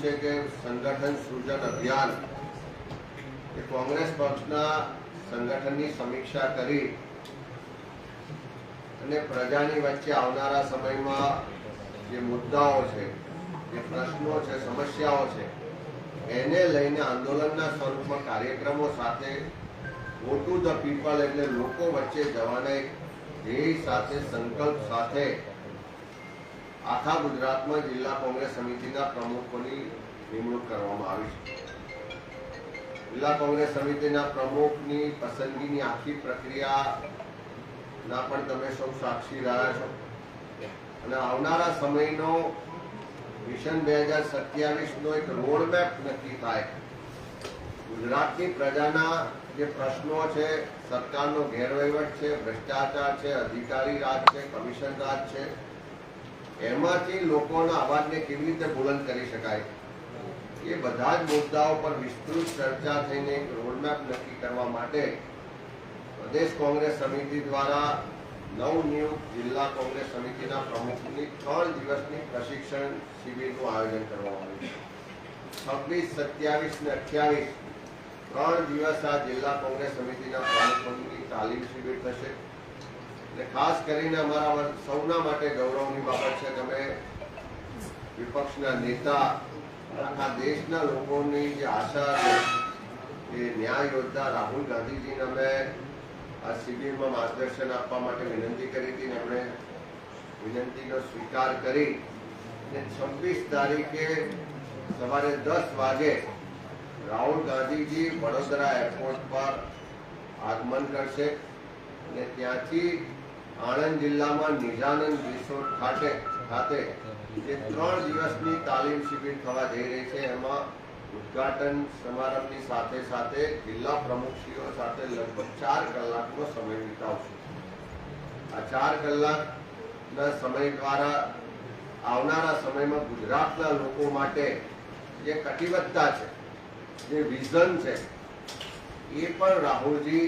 છે કે સંગઠન સૃજન અભિયાન એ કોંગ્રેસ પક્ષના સંગઠનની સમીક્ષા કરી અને પ્રજાની વચ્ચે આવનારા સમયમાં જે મુદ્દાઓ છે, જે પ્રશ્નો છે, સમસ્યાઓ છે, એને લઈને આંદોલનના સ્વરૂપમાં કાર્યક્રમો સાથે ગો ટુ ધ પીપલ એટલે લોકો વચ્ચે જવાના એક ધ્યેય સાથે, સંકલ્પ સાથે આખા ગુજરાતમાં જિલ્લા કોંગ્રેસ સમિતિના પ્રમુખોની નિમણૂક કરવામાં આવી છે. જિલ્લા કોંગ્રેસ સમિતિના પ્રમુખની પસંદગીની આખી પ્રક્રિયાના પણ તમે સૌ સાક્ષી રહ્યા છો. અને આવનારા સમયનો મિશન બે હજાર સત્યાવીસનો એક રોડમેપ નક્કી થાય. ગુજરાતની પ્રજાના જે પ્રશ્નો છે, સરકારનો ગેરવહીવટ છે, ભ્રષ્ટાચાર છે, અધિકારી રાજ છે, કમિશન રાજ છે એમાંથી લોકોના અવાજને કેવી રીતે બુલંદ કરી શકાય? એ બધા જ મુદ્દાઓ પર વિસ્તૃત ચર્ચા થઈને એક રોડમેપ નક્કી કરવા માટે પ્રદેશ કોંગ્રેસ સમિતિ દ્વારા નવનિયુક્ત જિલ્લા કોંગ્રેસ સમિતિના પ્રમુખની ત્રણ દિવસની પ્રશિક્ષણ શિબિરનું આયોજન કરવામાં આવ્યું છે. છવ્વીસ, સત્યાવીસ ને અઠ્યાવીસ ત્રણ દિવસ આ જિલ્લા કોંગ્રેસ સમિતિના પ્રમુખોની તાલીમ શિબિર થશે. એટલે ખાસ કરીને અમારા સૌના માટે ગૌરવની બાબત છે, તમે વિપક્ષના નેતા, આખા દેશના લોકોની જે આશા એ ન્યાય યોદ્ધા રાહુલ ગાંધીજીને અમે આ શિબિરમાં માર્ગદર્શન આપવા માટે વિનંતી કરી હતી એમણે વિનંતીનો સ્વીકાર કરી. અને છવ્વીસ તારીખે સવારે દસ વાગે રાહુલ ગાંધીજી વડોદરા એરપોર્ટ પર આગમન કરશે. અને ત્યાંથી આણંદ જિલ્લામાં નિઝાનંદ રિસોર્ટ ખાતે ખાતે જે ત્રણ દિવસની તાલીમ શિબિર થવા જઈ રહી છે, એમાં ઉદઘાટન સમારંભની સાથે સાથે જિલ્લા પ્રમુખશ્રીઓ સાથે લગભગ ચાર કલાકનો સમય વિતાવશું. આ ચાર કલાકના સમય દ્વારા આવનારા સમયમાં ગુજરાતના લોકો માટે જે કટિબદ્ધતા છે, જે વિઝન છે, એ પણ રાહુલજી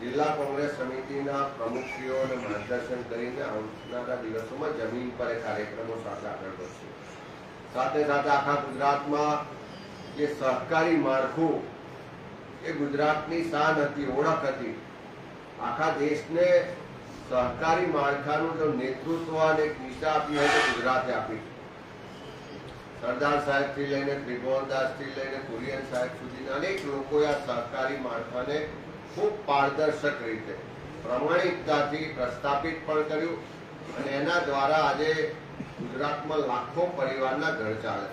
જિલ્લા કોંગ્રેસ સમિતિના પ્રમુખશ્રીઓને માર્ગદર્શન કરીને આવનારા દિવસોમાં જમીન પર કાર્યક્રમો સાથે આગળ વધશે. સાથે સાથે આખા ગુજરાતમાં જે સહકારી માળખું એ ગુજરાતની શાન હતી, ઓળખ હતી, આખા દેશને સહકારી માળખાનું જો નેતૃત્વ અને એક દિશા આપી હોય તો ગુજરાતે આપી. સરદાર સાહેબથી લઈને ત્રિભુવનદાસથી લઈને કુરિયન સાહેબ સુધીના અનેક લોકોએ આ સહકારી માળખાને ખૂબ પારદર્શક રીતે પ્રમાણિકતાથી પ્રસ્થાપિત પણ કર્યું અને એના દ્વારા આજે ગુજરાતમાં લાખો પરિવારના ઘર ચાલે.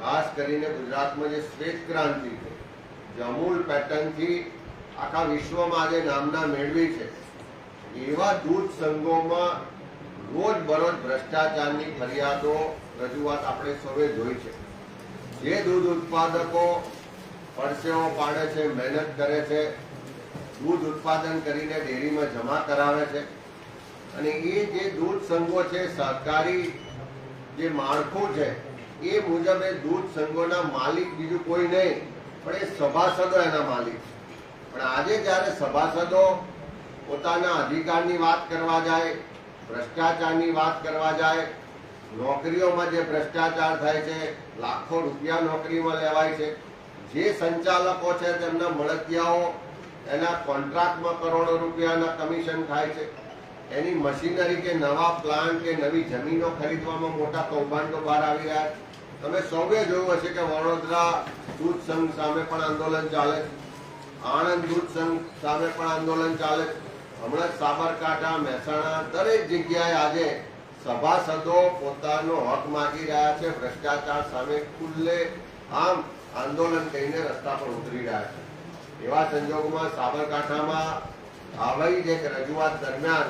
ખાસ કરીને ગુજરાતમાં જે શ્વેત ક્રાંતિ છે, જે અમૂલ પેટર્નથી આખા વિશ્વમાં આજે નામના મેળવી છે, એવા દૂધ સંઘોમાં રોજ બરોજ ભ્રષ્ટાચારની ફરિયાદો, રજૂઆત આપણે સૌએ જોઈ છે. જે દૂધ ઉત્પાદકો પરસેવો પાડે છે, મહેનત કરે છે દૂધ ઉત્પાદન કરીને ડેરીમાં જમા કરાવે છે અને એ જે દૂધ સંઘો છે સહકારી જે માળખું છે, એ મુજબ એ દૂધ સંઘોના માલિક બીજું કોઈ નહીં, પણ એ સભાસદો એના માલિક. પણ આજે જ્યારે સભાસદો પોતાના અધિકારની વાત કરવા જાય, ભ્રષ્ટાચારની વાત કરવા જાય, નોકરીઓમાં જે ભ્રષ્ટાચાર થાય છે, લાખો રૂપિયા નોકરીમાં લેવાય છે, જે સંચાલકો છે, તેમના મળતિયાઓ એના કોન્ટ્રાક્ટમાં કરોડો રૂપિયાના કમિશન થાય છે. એની મશીનરી કે નવા પ્લાન્ટ કે નવી જમીનો ખરીદવામાં મોટા કૌભાંડો બહાર આવી રહ્યા છે. તમે સૌએ જોયું હશે કે વડોદરા દૂધ સંઘ સામે પણ આંદોલન ચાલે આણંદ દૂધ સંઘ સામે પણ આંદોલન ચાલે હમણાં સાબરકાંઠા, મહેસાણા દરેક જગ્યાએ આજે સભાસદો પોતાનો હક માગી રહ્યા છે. ભ્રષ્ટાચાર સામે ખુલ્લે આમ આંદોલન કરીને રસ્તા પર ઉતરી રહ્યા છે. એવા સંજોગોમાં સાબરકાંઠામાં આવી જ એક રજૂઆત દરમિયાન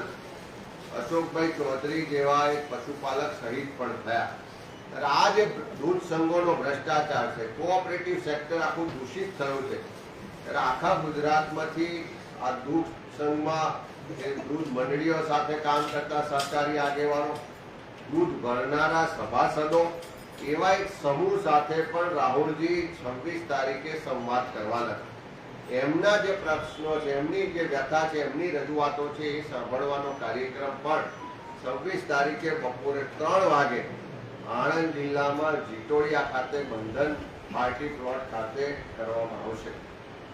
અશોકભાઈ ચૌધરી જેવા એક પશુપાલક શહીદ પણ થયા. ત્યારે આ જે દૂધ સંઘોનો ભ્રષ્ટાચાર છે કોઓપરેટિવ સેક્ટર આખું દૂષિત થયું છે. ત્યારે આખા ગુજરાતમાંથી આ દૂધ સંઘમાં દૂધ મંડળીઓ સાથે કામ કરતા સરકારી આગેવાનો, દૂધ ભરનારા સભાસદો, એવા એક સમૂહ સાથે પણ રાહુલજી છવ્વીસ તારીખે સંવાદ કરવાના છે. એમના જે પ્રશ્નો છે, એમની જે વ્યથા છે, એમની રજૂઆતો છે, એ સાંભળવાનો કાર્યક્રમ પણ છવ્વીસ તારીખે બપોરે ત્રણ વાગે આણંદ જિલ્લામાં જીટોડિયા ખાતે બંધન પાર્ટી પ્લોટ ખાતે કરવામાં આવશે.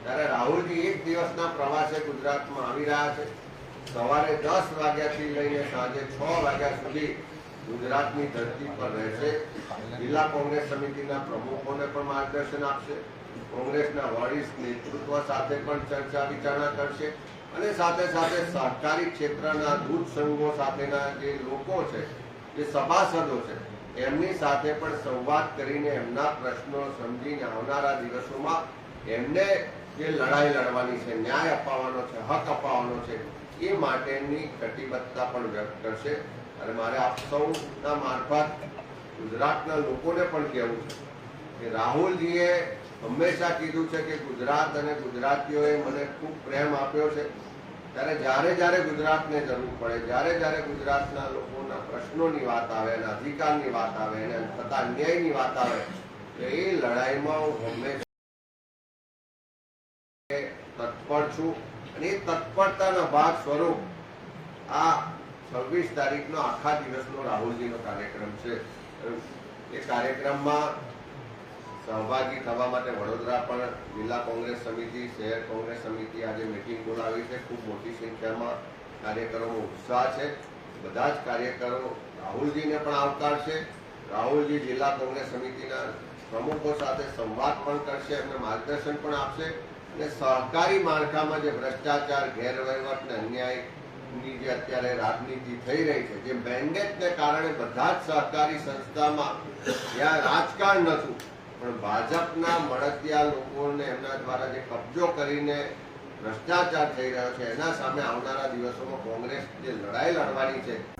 ત્યારે રાહુલજી એક દિવસના પ્રવાસે ગુજરાતમાં આવી રહ્યા છે. સવારે દસ વાગ્યાથી લઈને સાંજે છ વાગ્યા સુધી ગુજરાતની ધરતી પર રહેશે. જિલ્લા કોંગ્રેસ સમિતિના પ્રમુખોને પણ માર્ગદર્શન આપશે. કોંગ્રેસના વરિષ્ઠ નેતૃત્વ સાથે પણ ચર્ચા વિચારણા કરશે અને સાથે સાથે સહકારી ક્ષેત્રના દૂધ સંઘો સાથેના જે લોકો છે, જે સભાસદો છે, એમની સાથે પણ સંવાદ કરીને એમના પ્રશ્નો સમજીને આવનારા દિવસોમાં એમને જે લડાઈ લડવાની છે, ન્યાય અપાવવાનો છે, હક અપાવવાનો છે, એ માટેની કટિબદ્ધતા પણ વ્યક્ત કરશે. અને મારે આપ સૌના મારફત ગુજરાતના લોકોને પણ કહેવું છે કે રાહુલજીએ હંમેશા કીધું છે કે ગુજરાત અને ગુજરાતીઓએ મને ખૂબ પ્રેમ આપ્યો છે. ત્યારે જ્યારે જ્યારે ગુજરાતને જરૂર પડે, જ્યારે જ્યારે ગુજરાતના લોકોના પ્રશ્નોની વાત આવે, એના અધિકારની વાત આવે, એને થતા અન્યાયની વાત આવે, તો એ લડાઈમાં હું હંમેશા તત્પર છું. અને એ તત્પરતાના ભાગ સ્વરૂપ આ છવ્વીસ તારીખનો આખા દિવસનો રાહુલજીનો કાર્યક્રમ છે. એ કાર્યક્રમમાં સહભાગી થવા માટે વડોદરા પણ જિલ્લા કોંગ્રેસ સમિતિ, શહેર કોંગ્રેસ સમિતિ આજે મિટિંગ બોલાવી છે. ખૂબ મોટી સંખ્યામાં કાર્યકરોનો ઉત્સાહ છે. બધા જ કાર્યકરો રાહુલજીને પણ આવકારશે. રાહુલજી જિલ્લા કોંગ્રેસ સમિતિના પ્રમુખો સાથે સંવાદ પણ કરશે, એમને માર્ગદર્શન પણ આપશે. અને સહકારી માળખામાં જે ભ્રષ્ટાચાર, ગેરવહીવટ ને જે અત્યારે રાજનીતિ થઈ રહી છે, જે મેન્ડેટને કારણે બધા જ સહકારી સંસ્થામાં જ્યાં રાજકારણ નતું પણ ભાજપના મળતિયા લોકોને એમના દ્વારા જે કબજો કરીને ભ્રષ્ટાચાર થઈ રહ્યો છે, એના સામે આવનારા દિવસોમાં કોંગ્રેસ જે લડાઈ લડવાની છે